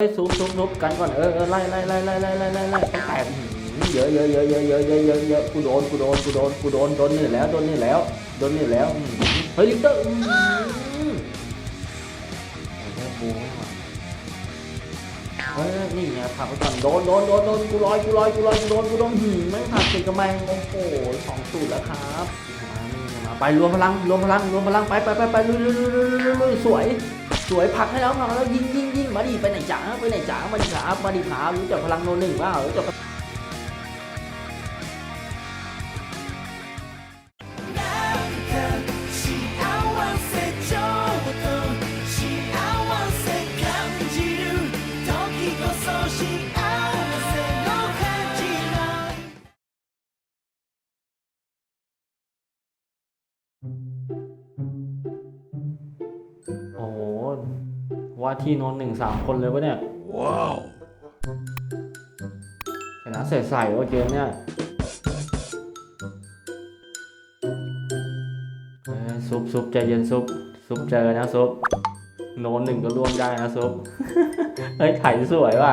เฮ้ยซุบซุบซุบกันก่อนเออเออไล่ไล่ไล่ไล่ไล่ไล่ไล่ไล่แตกเยอะเยอะเยอะเยอะเยอะเยอะเยอะเยอะกูโดนกูโดนกูโดนกูโดนโดนนี่แล้วโดนนี่แล้วโดนนี่แล้วเฮ้ยลิเตอร์อื้อหือเอาแค่บูไม่ไหวเฮ้ยนี่ไงผลักไปก่อนโดนโดนโดนโดนกูลอยกูลอยกูลอยกูโดนกูโดนหืมไม่งผลักติดกระแมงโอ้โหสองสูตรแล้วครับมานี่มาไปรวมพลังรวมพลังรวมพลังไปไปไปไปลุยลุยลุยลุยลุยลุยสวย สวยผักให้แล้วมาแล้วยิงยิงยิงมาดิไปไหนจ๋าไปไหนจ๋ามาดิขามาดิขารู้จักพลังโนหนึ่งว่ารู้จัก ว่าที่โนนหนึ่งสามคนเลยวะเนี่ย ว้าวชนะเสร็จใส่ว่าเกมเนี่ยเอ้ยซุปซุปใจเย็นซุปซุปเจอนะซุปโนนหนึ่งก็ร่วมได้นะซุป เฮ้ยไถสวยว่ะ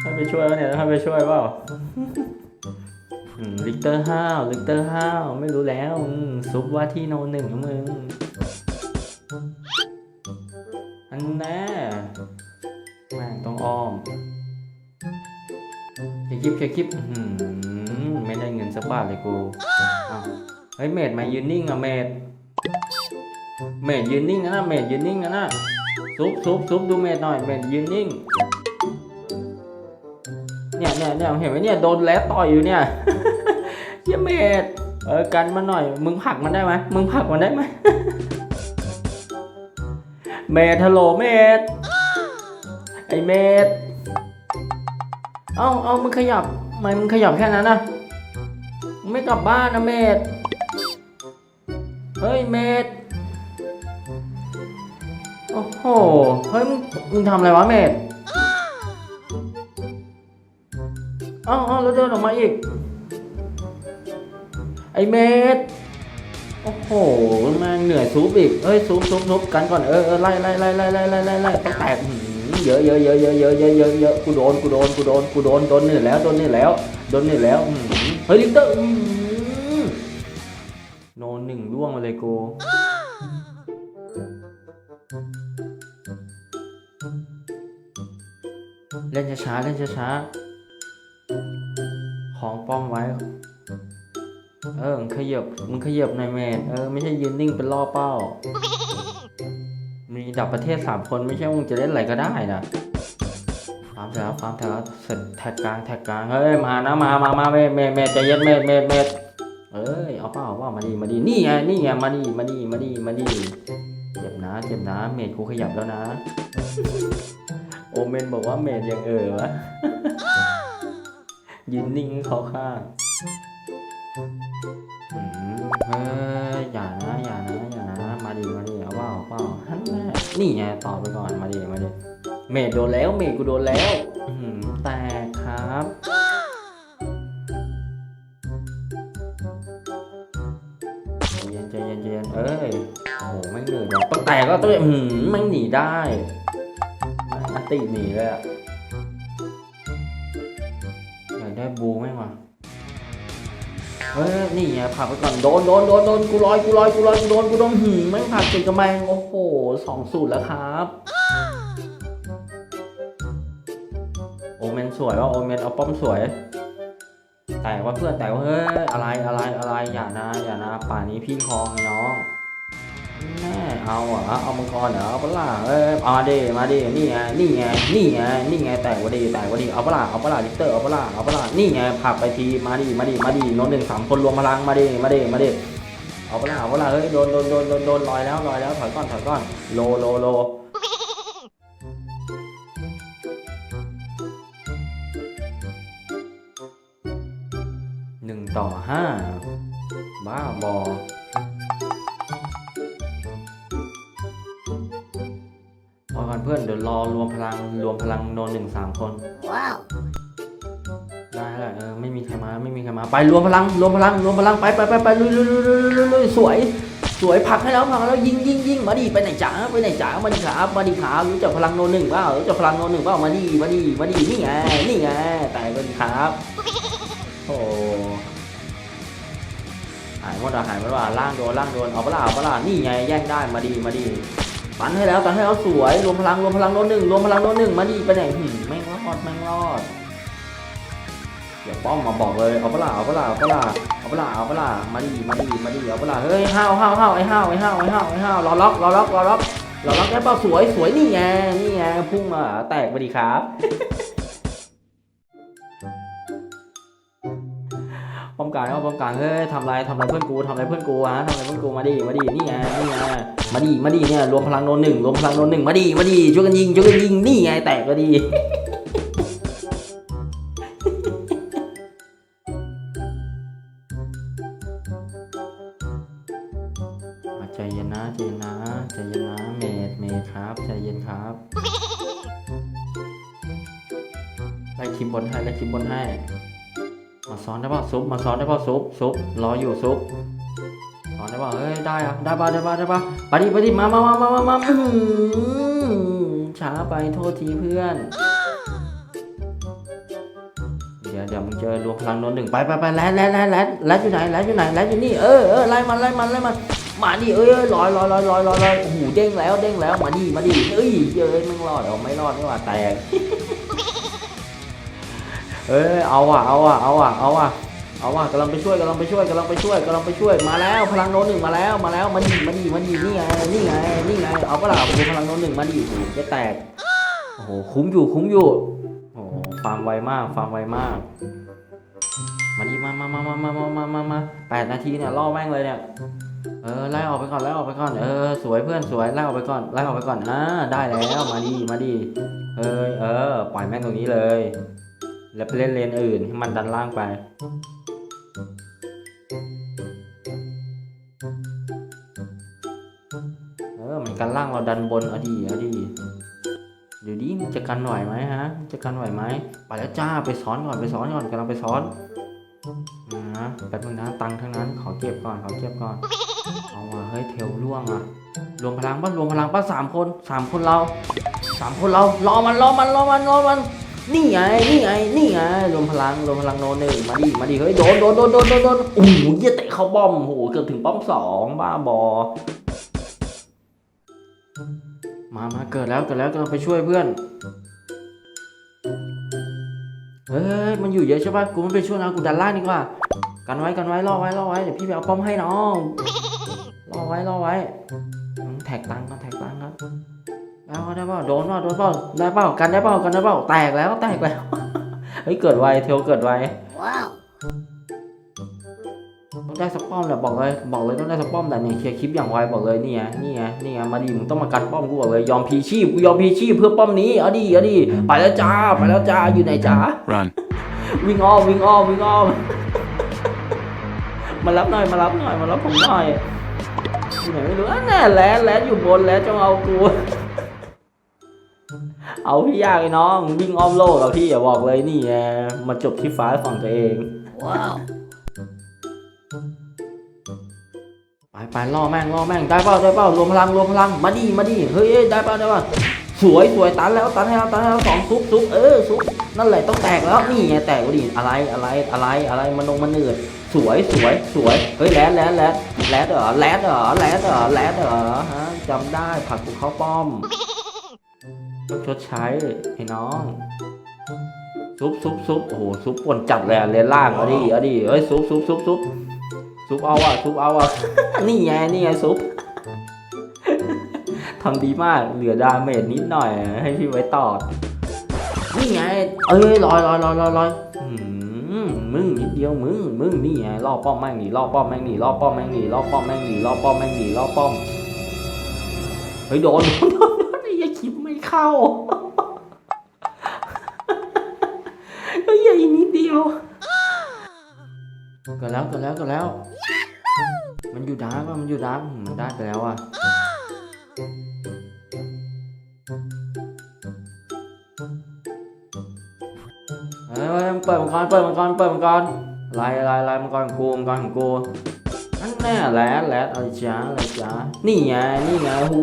ให้ไปช่วยวะเนี่ยให้ไปช่วยเปล่าอืมลิกเตอร์ห้าวลิกเตอร์ห้าวไม่รู้แล้วอืมซุปว่าที่โนนหนึ่งนะมึง นแน่แม่งต้องอ้อมเคคลิปเคคลิปอื้อหือไม่ได้เงินสักบาทเลยกูเฮ้ยเมดมายืนนิ่งอะเมดเมดยืนนิ่งนะนะเมดยืนนิ่งนะนะซุปซุปซุปดูเมดหน่อยเมดยืนนิ่งเนี่ยเนี่ยเนี่ยเห็นไหมเนี่ยโดนแล้วต่อยอยู่เนี่ยเฮ้ยเมดเออกันมาหน่อย มึงผลักมันได้ไหมมึงผลักมันได้ไหม เมดฮัลโหลเมดไอเมดเอ้าเอ้ามึงขยับทำไมมึงขยับแค่นั้นนะมึงไม่กลับบ้านนะเมดเฮ้ยเมดโอ้โห เฮ้ย มึงมึงทำอะไรวะเมดเอ้าเอ้าแล้วเดินออกมาอีก ไอเมด โอ้โหแม่งเหนื่อยซูปอีกเอ้ยซูปซูปซูปกันก่อนเออเออไล่ไล่ไล่ไล่ไล่ไล่ไล่ไล่ต้องแตกเยอะเยอะเยอะเยอะเยอะเยอะเยอะเยอะกูโดนกูโดนกูโดนกูโดนโดนนี่แล้วโดนนี่แล้วโดนนี่แล้วเฮ้ยลิกเตอร์อืมโนนหนึ่งร่วงมาเลยกูเล่นช้าๆเล่นช้าๆของป้อมไว้ เออมึงขยับมึงขยับหน่อยแมนเออไม่ใช่ยืนนิ่งเป็นล่อเป้า มีดับประเทศสามคนไม่ใช่ว่ามึงจะเล่นอะไรก็ได้นะฟาร์มเถอะครับฟาร์มเถอะครับเสร็จแท็กกลางแท็กกลางเฮ้ยมานะมามามาเมดเมดเมดใจเย็นเมดเมดเมดเอ้ยเอาเปล่าเอาเปล่ามาดีมาดีนี่ไงนี่ไงมาดีมาดีมาดีมาดีเจ็บนะเจ็บนะเมดกูขยับแล้วนะ โอเมนบอกว่าเมดยังเออวะยืนนิ่งเขาข้าง เฮ้ยอย่านะอย่านะอย่านะ มาดีมาดีเอาเปล่าเอาเปล่าฮันแน่นี่ไงต่อไปก่อนมาดีมาดีเมดโดนแล้วเมดกูโดนแล้วอืมแตกครับใจเย็นใจเย็นใจเย็นเอ้ยโอ้โหไม่งเหนื่อยว่ะต้องแตกก็ต้องอืมไม่งหนีได้อันติหนีเลยอะอยากได้บูไหมวะ เฮ้ยนี่ไงผักไปก่อนโดนโดนโดนโดนกูลอยกูลอยกูลอยกูโดนกูโดนหืมไม่ผักติดกระแมงโอ้โหสองสูตรแล้วครับ โอเมนสวยว่าโอเมนเอาป้อมสวย แต่ว่าเพื่อนแต่ว่าเฮ้ยอะไรอะไรอะไรอย่านะอย่านะป่านี้พี่คลองน้อง แน่เอาเหรอเอามังกรเหรอเอาปล่ะเอ้ยเอามาดิมาดินี่ไงนี่ไงนี่ไงนี่ไงแตกว่าดีแตกว่าดีเอาปล่ะเอาปล่ะลิเตอร์เอาปล่ะเอาปล่ะนี่ไงผักไปทีมาดิมาดิมาดิโน้นหนึ่งสามคนรวมพลังมาดิมาดิมาดิเอาปล่ะเอาปล่ะเฮ้ยโดนโดนโดนโดนโดนลอยแล้วลอยแล้วถอยก่อนถอยก่อนโลโลโลหนึ่งต่อห้าบ้าบอ อกันเพื่อนเดี๋ยวรอรวมพลังรวมพลังโนนหนึ่งสามคน ว้าวได้แหละเออไม่มีใครมาไม่มีใครมาไปรวมพลังรวมพลังรวมพลังไปไปไปไปลุยลุยลุยลุยลุยลุยสวย สวยผลักให้แล้วผลักให้แล้วยิงยิงยิงมาดิไปไหนจ๋าไปไหนจ๋ามาดิครับมาดิครับรู้จักพลังโนหนึ่งเปล่ารู้จักพลังโนหนึ่งเปล่ามาดิมาดิมาดินี่ไงนี่ไงแต่มาดิครับโอ้หายหมดอะหายหมดว่าล่างโดนล่างโดนเอาเปล่าเอาเปล่านี่ไงแย่งได้มาดิมาดิ ตันให้แล้วตันให้แล้วสวยรวมพลังรวมพลังโนหนึ่งรวมพลังโนหนึ่งมาดีไปไหนหืมไม่งรอดไม่งรอดเดี๋ยวป้อมมาบอกเลยเอาเปล่าเอาเปล่าเอาเปล่าเอาเปล่าเอาเปล่ามาดีมาดีมาดีเอาเปล่าเฮ้ยห้าวห้าวห้าวไอ้ห้าวไอ้ห้าวไอ้ห้าวไอ้ห้าวรอล็อกรอล็อกรอล็อกรอล็อกได้เปล่าสวยสวยนี่ไงนี่ไงพุ่งมาแตกไปดีครับ มกลางเอาป้อมกลางเฮ้ยทำไรทำไรเพื่อนกูทำไรเพื่อนกูฮะทำไรเพื่อนกูมาดิมาดินี่ไงนี่ไงมาดิมาดิเนี่ยรวมพลังโนนหนึ่งรวมพลังโนนหนึ่งมาดิมาดิช่วยกันยิงช่วยกันยิงนี่ไงแตกก็ดี มาซ้อนได้ป่ะซุปมาซ้อนได้ป่ะซุปซุปรออยู่ซุปซ้อนได้ป่ะเฮ้ยได้อะได้ป่ะได้ป่ะได้ป่ะไปดิไปดิมามามามามามาช้าไปโทษทีเพื่อน เดี๋ยวเดี๋ยวมึงเจอรวมพลังโดนหนึ่งไปไปไปแลนแลนแลนแลนแลนอยู่ไหนแลนอยู่ไหนแลนอยู่นี่เออเออไล่มันไล่มันไล่มันมาดิเอ้ยเอ้ยลอยลอยลอยลอยลอยลอยโอ้โหเด้งแล้วเด้งแล้วมาดิมาดิเอ้ยเอ้ยมึงรอดเอาไม่รอดนี่หว่าแตก เอ้ยเอาอะเอาอะเอาอะเอาอะเอาอะกำลังไปช่วยกำลังไปช่วยกำลังไปช่วยกำลังไปช่วยมาแล้วพลังโนหนึ่งมาแล้วมาแล้วมาดิมาดิมาดินี่ไงนี่ไงนี่ไงเอาเปล่าโอ้โหพลังโนหนึ่งมาดิโอ้โหจะแตกโอ้โหคุ้มอยู่คุ้มอยู่โอ้โหฟาร์มไวมากฟาร์มไวมากมาดิมามามามามามามามามาแปดนาทีเนี่ยล่อแม่งเลยเนี่ยเออไล่ออกไปก่อนไล่ออกไปก่อนเออสวยเพื่อนสวยไล่ออกไปก่อนไล่ออกไปก่อนอ่าได้แล้วมาดิมาดิเอ้ยเออปล่อยแม่งตรงนี้เลย แล้วไปเล่นเลนอื่นให้มันดันล่างไป เออมันกันล่างเราดันบนเอาดีเอาดีเดี๋ยวดิมันจะกันไหวไหมฮะมันจะกันไหวไหมไปแล้วจ้าไปซ้อนก่อนไปซ้อนก่อนกำลังไปซ้อนนะแป๊บนึงนะตังทั้งนั้นขอเก็บก่อนขอเก็บก่อนเอาว่ะเฮ้ยเทลล่วงอะรวมพลังป่ะรวมพลังป่ะสามคนสามคนเราสามคนเรารอมันรอมันรอมันรอมัน นี่ไงนี่ไงนี่ไงรวมพลังรวมพลังโนหนึ่งมาดิมาดิเฮ้ยโดนโดนโดนโดนโดนโดนโอ้โหเหี้ยเตะเข้าป้อมโอ้โหเกือบถึงป้อมสองบ้าบอ มามาเกิดแล้วเกิดแล้วกำลังไปช่วยเพื่อนเฮ้ยมันอยู่เยอะใช่ป่ะกูไม่ไปช่วยนะกูดันล่างดีกว่ากันไว้กันไว้รอไว้รอไว้เดี๋ยวพี่ไปเอาป้อมให้น้องรอไว้รอไว้แท็กตังค์กันแท็กตังค์ เปล่าได้เปล่าโดนเปล่าโดนเปล่าได้เปล่ากันได้เปล่ากันได้เปล่าแตกแล้วแตกแล้วเฮ้ยเกิดไวเทลเกิดไว Wow. ต้องได้สักป้อมแหละบอกเลยบอกเลยต้องได้สักป้อมแต่เนี่ยเคลียร์คลิปอย่างไวบอกเลยนี่ไงนี่ไงนี่ไงมาดิมึงต้องมากันป้อมกูบอกเลยยอมพีชีพกูยอมพีชีพเพื่อป้อมนี้เอาดิเอาดิไปแล้วจ้าไปแล้วจ้าอยู่ไหนจ้า Run. วิ่งอ้อมวิ่งอ้อมวิ่งอ้อมมารับหน่อยมารับหน่อยมารับผมหน่อยอยู่ไหนไม่รู้อะแน่แลนแลนอยู่บนแล้วจงเอากู เอาพี่ยากไอ้น้องวิ่งอ้อมโลกเอาพี่อย่าบอกเลยนี่ไงมาจบที่ฟ้าฝั่งตัวเอง Wow. ไปไปล่อแม่งล่อแม่งได้เปล่าได้เปล่ารวมพลังรวมพลังมาดิมาดิเฮ้ยเอ้ยได้เปล่าได้เปล่าสวยสวยตันแล้วตันให้แล้วตันให้แล้วสองซุปซุปเออซุปนั่นแหละต้องแตกแล้วนี่ไงแตกก็ดิอะไรอะไรอะไรอะไรมันลงมันเนืดสวยสวยสวยเฮ้ยแลดแลดแลดแลดเหรอแลดเหรอแลดเหรอแลดเหรอฮะจำได้ผลักกูเข้าป้อม ต้องชดใช้ไอ้น้อง ซุปซุปซุปโอ้โหซุปปนจัดเลยอะเลนล่างเอาดิเอาดิเฮ้ยซุปซุปซุปซุปซุปเอาอะซุปเอาอะ นี่ไงนี่ไงซุปทำดีมากเหลือดาเมจนิดหน่อย ให้พี่ไว้ตอดนี่ไง เอ้ยลอยลอยลอยลอยลอยอืมมึงนิดเดียวมึงมึงนี่ไงล่อป้อมแม่งหนีล่อป้อมแม่งหนีล่อป้อมแม่งหนีล่อป้อมแม่งหนีล่อป้อมแม่งหนีล่อป้อมเฮ้ยโดน ยาคิมไม่เข้าเฮ้ยอย่นิดเดียวก็แล้วก็แล้วก็แล้ว มันอยู่ดาร์กว่ะมันอยู่ดาร์กมันได้ไปแล้วอะเฮ้ยเปิดมังกรเปิดมังกรเปิดมังกรล่ไล่ไล่มังกรของกูมังกรของกูอันแน่แรดแรดอะไรจ้าอะไรจ้านี่ไงนี่ไงหู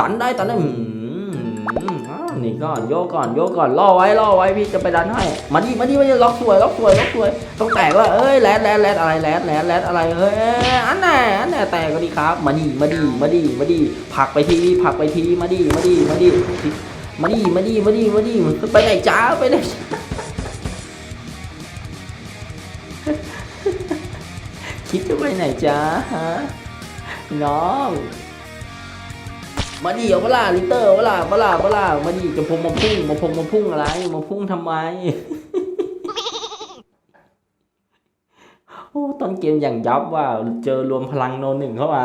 ตันได้ตันได้หืมอ้านี่ก่อนโยกก่อนโยกก่อนล่อไว้ล่อไว้พี่จะไปดันให้มาดิมาดิมาดิล็อกสวยล็อกสวยล็อกสวยต้องแตกว่าเอ้ยแรดแรดแรดอะไรแรดแรดแรดอะไรเฮ้ยอันแน่อันแน่แตกก็ดีครับมาดิมาดิมาดิมาดิผักไปทีผักไปทีมาดิมาดิมาดิมาดิมาดิมาดิมาดิไปไหนจ้าไปไหนคิดจะไปไหนจ้าฮะน้อง มาดิเอาเวลาลิเตอร์เวลาเวลาเวลามาดิจะพงมาพุ่งมาพงมาพุ่งอะไร มาพุ่งทำไม โอ้ตอนเกมอย่างยับว่าเจอรวมพลังโนหนึ่งเข้าไป